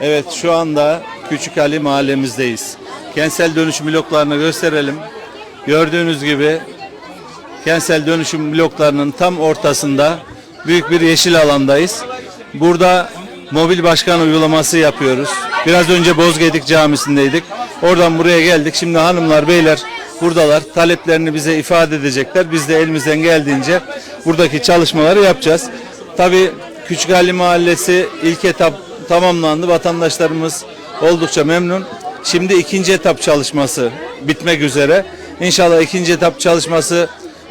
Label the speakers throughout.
Speaker 1: Evet şu anda Küçük Ali mahallemizdeyiz. Kentsel dönüşüm bloklarını gösterelim. Gördüğünüz gibi kentsel dönüşüm bloklarının tam ortasında büyük bir yeşil alandayız. Burada mobil başkan uygulaması yapıyoruz. Biraz önce Bozgedik Camisi'ndeydik. Oradan buraya geldik. Şimdi hanımlar, beyler buradalar. Taleplerini bize ifade edecekler. Biz de elimizden geldiğince buradaki çalışmaları yapacağız. Tabii Küçük Ali Mahallesi ilk etap tamamlandı. Vatandaşlarımız oldukça memnun. Şimdi ikinci etap çalışması bitmek üzere. İnşallah ikinci etap çalışması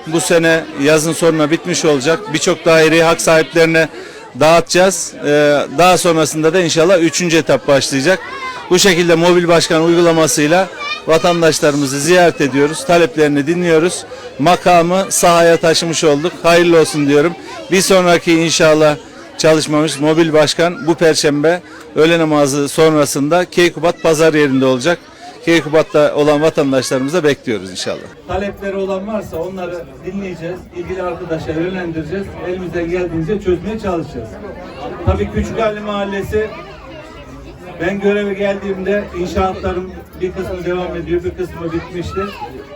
Speaker 1: bu sene yazın sonuna bitmiş olacak. Birçok daireyi hak sahiplerine dağıtacağız. Ee, daha sonrasında da inşallah üçüncü etap başlayacak. Bu şekilde mobil başkan uygulamasıyla vatandaşlarımızı ziyaret ediyoruz. Taleplerini dinliyoruz. Makamı sahaya taşımış olduk. Hayırlı olsun diyorum. Bir sonraki inşallah çalışmamız mobil başkan bu perşembe öğle namazı sonrasında Keykubat pazar yerinde olacak. Keykubat'ta olan vatandaşlarımızı da bekliyoruz inşallah. Talepleri olan varsa onları dinleyeceğiz. ilgili arkadaşlara yönlendireceğiz. Elimizden geldiğince çözmeye çalışacağız. Tabii Küçük Ali Mahallesi ben göreve geldiğimde inşaatların bir kısmı devam ediyor, bir kısmı bitmişti.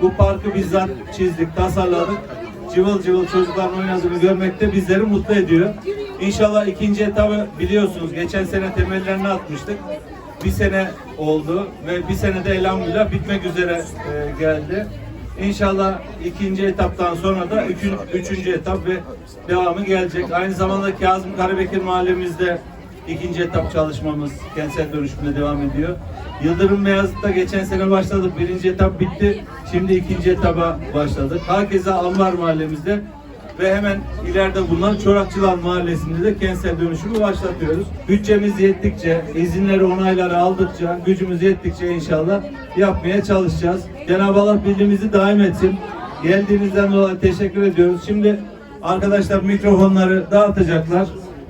Speaker 1: Bu parkı bizzat çizdik, tasarladık. Cıvıl cıvıl çocukların oynadığını görmek de bizleri mutlu ediyor. İnşallah ikinci etabı biliyorsunuz. Geçen sene temellerini atmıştık. Bir sene oldu ve bir senede elhamdülillah bitmek üzere e, geldi. İnşallah ikinci etaptan sonra da üçün- üçüncü etap ve devamı gelecek. Aynı zamanda Kazım Karabekir mahallemizde ikinci etap çalışmamız kentsel dönüşümle devam ediyor. Yıldırım Beyazıt'ta geçen sene başladık. Birinci etap bitti. Şimdi ikinci etaba başladık. Hakeza Anvar mahallemizde ve hemen ileride bulunan Çorakçılar Mahallesi'nde de kentsel dönüşümü başlatıyoruz. Bütçemiz yettikçe, izinleri onayları aldıkça, gücümüz yettikçe inşallah yapmaya çalışacağız. Cenab-ı Allah birliğimizi daim etsin. Geldiğinizden dolayı teşekkür ediyoruz. Şimdi arkadaşlar mikrofonları dağıtacaklar.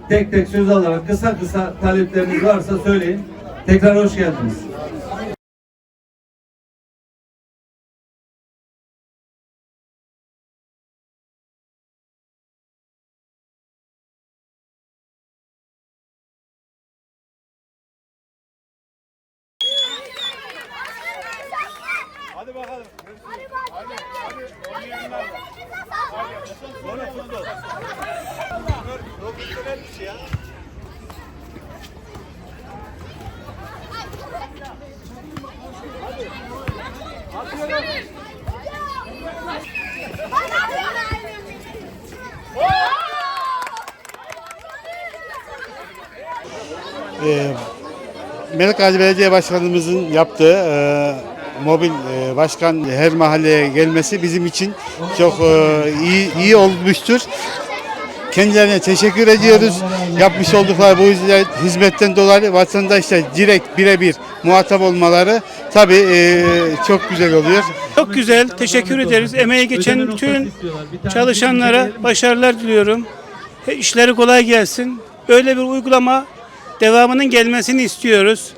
Speaker 1: Tek tek söz alarak kısa kısa talepleriniz varsa söyleyin. Tekrar hoş geldiniz.
Speaker 2: Ee, Melik Belediye Başkanımızın yaptığı e, mobil e, başkan her mahalleye gelmesi bizim için çok e, iyi, iyi olmuştur. Kendilerine teşekkür ediyoruz. Yapmış oldukları bu hizmetten dolayı vatandaşla direkt birebir muhatap olmaları tabii e, çok güzel oluyor.
Speaker 3: Çok güzel. Teşekkür ederiz. Emeği geçen bütün çalışanlara başarılar diliyorum. İşleri kolay gelsin. Böyle bir uygulama devamının gelmesini istiyoruz.